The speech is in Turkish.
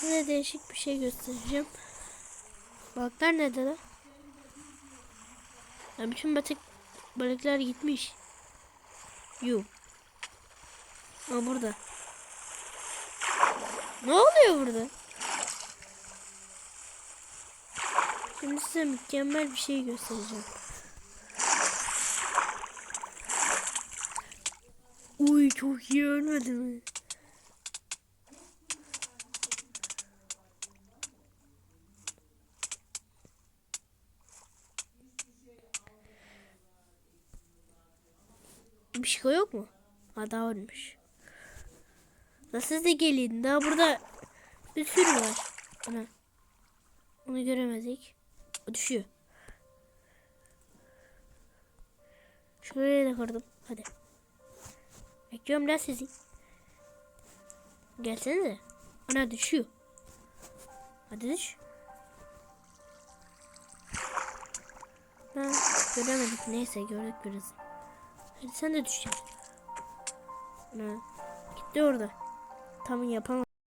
size değişik bir şey göstereceğim. Balıklar nerede lan? Ya bütün batık balıklar gitmiş. Yuh. Aa burada. Ne oluyor burada? Şimdi size mükemmel bir şey göstereceğim. Uy çok iyi ölmedi mi? Bir şey yok mu? Ha daha ölmüş. Da siz de gelin. Daha burada bir sürü var. Ana. Onu göremedik. O düşüyor. Şuraya da kırdım. Hadi. Bekliyorum lan sizi. Gelsene. Ana düşüyor. Hadi düş. Ha, göremedik. Neyse gördük biraz. Hadi sen de düşeceksin. Ana. Gitti orada. Tam yapamadım.